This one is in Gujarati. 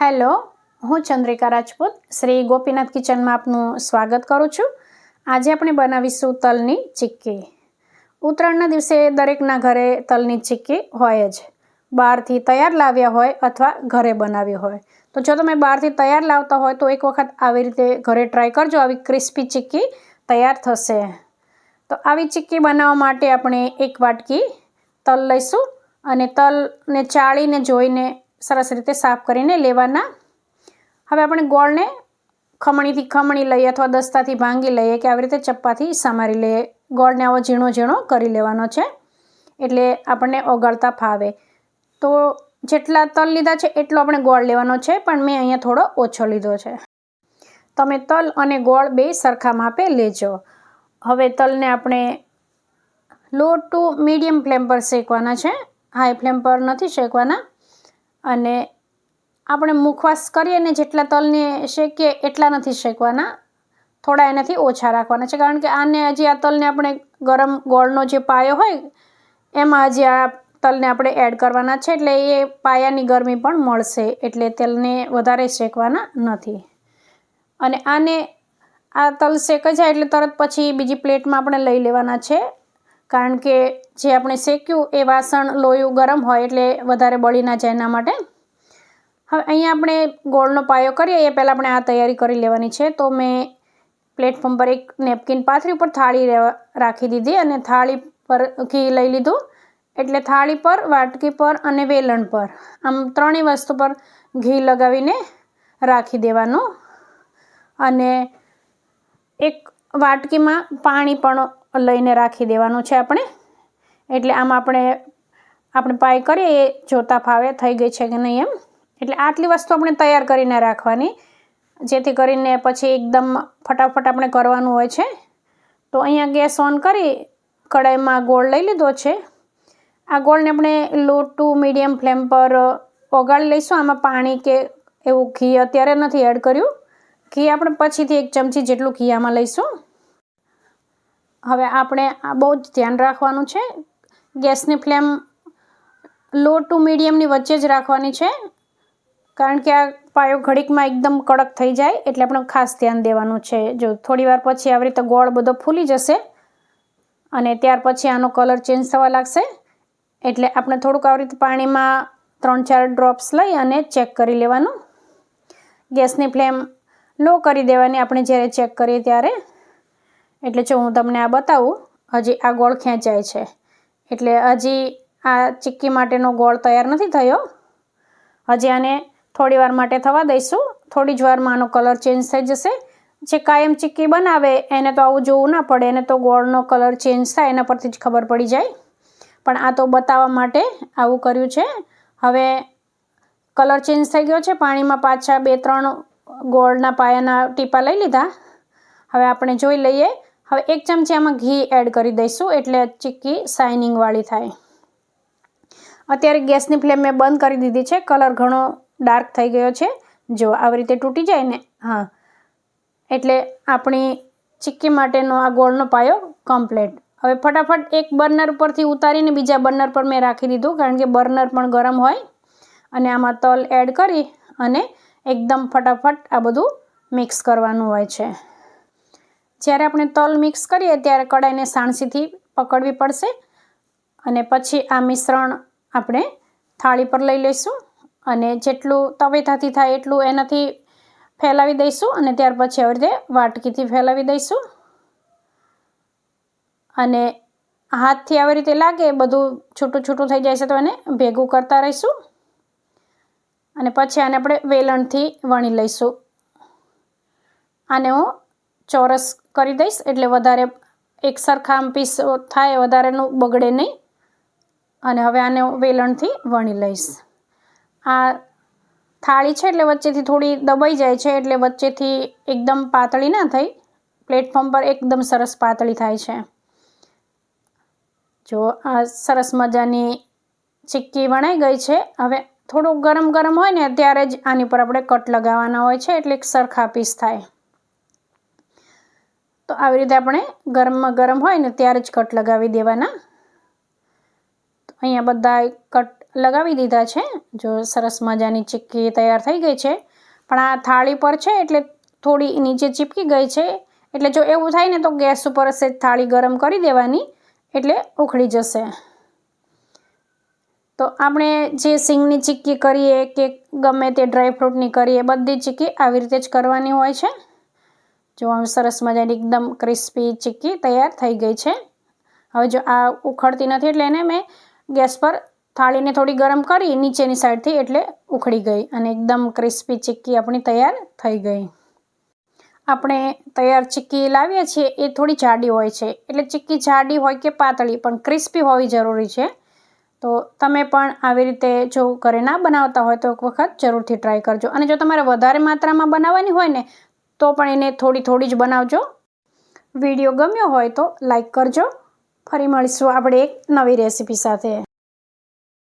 હેલો, હું ચંદ્રિકા રાજપૂત, શ્રી ગોપીનાથ કિચનમાં આપનું સ્વાગત કરું છું. આજે આપણે બનાવીશું તલની ચીક્કી. ઉત્તરાયણના દિવસે દરેકના ઘરે તલની ચીક્કી હોય જ. બહારથી તૈયાર લાવ્યા હોય અથવા ઘરે બનાવી હોય. તો જો તમે બહારથી તૈયાર લાવતા હોય તો એક વખત આવી રીતે ઘરે ટ્રાય કરજો, આવી ક્રિસ્પી ચીક્કી તૈયાર થશે. તો આવી ચીક્કી બનાવવા માટે આપણે એક વાટકી તલ લઈશું અને તલને ચાળીને જોઈને સરસ રીતે સાફ કરીને લેવાના. હવે આપણે ગોળને ખમણીથી ખમણી લઈએ અથવા દસ્તાથી ભાંગી લઈએ કે આવી રીતે ચપ્પાથી સમારી લઈએ. ગોળને આવો ઝીણો ઝીણો કરી લેવાનો છે, એટલે આપણને ઓગળતા ફાવે. તો જેટલા તલ લીધા છે એટલો આપણે ગોળ લેવાનો છે, પણ મેં અહીંયા થોડો ઓછો લીધો છે. તમે તલ અને ગોળ બે સરખા માપે લેજો. હવે તલને આપણે લો ટુ મીડિયમ ફ્લેમ પર શેકવાના છે. હાઈ ફ્લેમ પર નથી શેકવાના. અને આપણે મુખવાસ કરીએ ને જેટલા તલને શેકીએ એટલા નથી શેકવાના. થોડા એનાથી ઓછા રાખવાના છે, કારણ કે આને હજી આ તલને આપણે ગરમ ગોળનો જે પાયો હોય, એમાં હજી આ તલને આપણે એડ કરવાના છે, એટલે એ પાયાની ગરમી પણ મળશે, એટલે તેલને વધારે શેકવાના નથી. અને આને આ તલ શેકાઈ જાય એટલે તરત પછી બીજી પ્લેટમાં આપણે લઈ લેવાના છે. કારણ કે જે આપણે શેક્યું એ વાસણ લોયું ગરમ હોય એટલે વધારે બળી ના જાય એના માટે. હવે અહીંયા આપણે ગોળનો પાયો કરીએ, એ પહેલાં આપણે આ તૈયારી કરી લેવાની છે. તો મેં પ્લેટફોર્મ પર એક નેપકિન પાથરી ઉપર થાળી રાખી દીધી અને થાળી પર ઘી લઈ લીધું. એટલે થાળી પર, વાટકી પર અને વેલણ પર. આમ ત્રણેય વસ્તુ પર ઘી લગાવીને રાખી દેવાનું. અને એક વાટકીમાં પાણી પણ લઈને રાખી દેવાનું છે આપણે. એટલે આમ આપણે આપણે પાય કરીએ, એ જોતા ફાવે, થઈ ગઈ છે કે નહીં એમ. એટલે આટલી વસ્તુ આપણે તૈયાર કરીને રાખવાની. જેથી કરીને પછી એકદમ ફટાફટ આપણે કરવાનું હોય છે. તો અહીંયા ગેસ ઓન કરી કડાઈમાં ગોળ લઈ લીધો છે. આ ગોળને આપણે લો ટુ મીડિયમ ફ્લેમ પર ઓગાળી લઈશું. આમાં પાણી કે એવું ઘી અત્યારે નથી એડ કર્યું. ઘી આપણે પછીથી એક ચમચી જેટલું ઘી આમાં લઈશું. હવે આપણે આ બહુ જ ધ્યાન રાખવાનું છે. ગેસની ફ્લેમ લો ટુ મીડિયમની વચ્ચે જ રાખવાની છે. કારણ કે આ પાયો ઘડીકમાં એકદમ કડક થઈ જાય એટલે આપણે ખાસ ધ્યાન દેવાનું છે. જો થોડી વાર પછી આવી રીતે ગોળ બધો ફૂલી જશે અને ત્યાર પછી આનો કલર ચેન્જ થવા લાગશે. એટલે આપણે થોડુંક આવી રીતે પાણીમાં ત્રણ ચાર ડ્રોપ્સ લઈ અને ચેક કરી લેવાનું. ગેસની ફ્લેમ લો કરી દેવાની આપણે જ્યારે ચેક કરીએ ત્યારે. એટલે જો હું તમને આ બતાવું, હજી આ ગોળ ખેંચાય છે. એટલે હજી આ ચીક્કી માટેનો ગોળ તૈયાર નથી થયો. હજી આને થોડી વાર માટે થવા દઈશું. થોડી જ વારમાં આનો કલર ચેન્જ થઈ જશે. જે કાયમ ચીક્કી બનાવે એને તો આવું જોવું ના પડે. એને તો ગોળનો કલર ચેન્જ થાય, એના પરથી જ ખબર પડી જાય. પણ આ તો બતાવવા માટે આવું કર્યું છે. હવે કલર ચેન્જ થઈ ગયો છે. પાણીમાં પાછા બે ત્રણ ગોળના પાયાના ટીપા લઈ લીધા. હવે આપણે જોઈ લઈએ હવે એક ચમચી આમાં ઘી એડ કરી દઈશું એટલે ચીક્કી શાઇનિંગવાળી થાય. અત્યારે ગેસની ફ્લેમ મેં બંધ કરી દીધી છે. કલર ઘણો ડાર્ક થઈ ગયો છે. જો આવી રીતે તૂટી જાય ને, હા. એટલે આપણી ચીક્કી માટેનો આ ગોળનો પાયો કમ્પ્લેટ હવે ફટાફટ એક બર્નર પરથી ઉતારીને બીજા બર્નર પર મેં રાખી દીધું, કારણ કે બર્નર પણ ગરમ હોય. અને આમાં તલ એડ કરી અને એકદમ ફટાફટ આ બધું મિક્સ કરવાનું હોય છે. જ્યારે આપણે તલ મિક્સ કરીએ ત્યારે કડાઈને સાણસીથી પકડવી પડશે અને પછી આ મિશ્રણ આપણે થાળી પર લઈ લઈશું અને જેટલું તવેથાથી થાય એટલું એનાથી ફેલાવી દઈશું અને ત્યાર પછી આવી રીતે વાટકીથી ફેલાવી દઈશું. અને હાથથી આવી રીતે લાગે બધું છૂટું છૂટું થઈ જાય છે તો એને ભેગું કરતા રહીશું. અને પછી આને આપણે વેલણથી વણી લઈશું. આને હું ચોરસ કરી દઈશ, એટલે વધારે એક સરખા પીસ થાય, વધારેનું બગડે નહીં. અને હવે આને વેલણથી વણી લઈશ. આ થાળી છે એટલે વચ્ચેથી થોડી દબાઈ જાય છે, એટલે વચ્ચેથી એકદમ પાતળી ના થઈ. પ્લેટફોર્મ પર એકદમ સરસ પાતળી થાય છે. જો આ સરસ મજાની ચીક્કી વણાઈ ગઈ છે. હવે થોડું ગરમ ગરમ હોય ને, ત્યારે જ આની પર આપણે કટ લગાવવાના હોય છે, એટલે એક સરખા પીસ થાય. તો આવી રીતે આપણે ગરમમાં ગરમ હોય ને ત્યારે જ કટ લગાવી દેવાના. અહીંયા બધા કટ લગાવી દીધા છે. જો સરસ મજાની ચીક્કી તૈયાર થઈ ગઈ છે. પણ આ થાળી પર છે એટલે થોડી નીચે ચીપકી ગઈ છે. એટલે જો એવું થાય ને તો ગેસ ઉપર સેજ થાળી ગરમ કરી દેવાની એટલે ઉખડી જશે. તો આપણે જે સિંગની ચીક્કી કરીએ કે ગમે તે ડ્રાયફ્રૂટની કરીએ બધી ચીક્કી આવી રીતે જ કરવાની હોય છે. જો આમ સરસ મજાની એકદમ ક્રિસ્પી ચીક્કી તૈયાર થઈ ગઈ છે. હવે જો આ ઉખડતી નથી એટલે એને મેં ગેસ પર થાળીને થોડી ગરમ કરી નીચેની સાઈડથી એટલે ઉખડી ગઈ અને એકદમ ક્રિસ્પી ચીક્કી આપણી તૈયાર થઈ ગઈ. આપણે તૈયાર ચીક્કી લાવીએ છીએ એ થોડી જાડી હોય છે. એટલે ચીક્કી જાડી હોય કે પાતળી પણ ક્રિસ્પી હોવી જરૂરી છે. તો તમે પણ આવી રીતે જો ઘરે ના બનાવતા હોય તો એક વખત જરૂરથી ટ્રાય કરજો. અને જો તમારે વધારે માત્રામાં બનાવવાની હોય ને તો પણ એને થોડી થોડી જ બનાવજો. વીડિયો ગમ્યો હોય તો લાઈક કરજો. ફરી મળીશું આપણે એક નવી રેસીપી સાથે.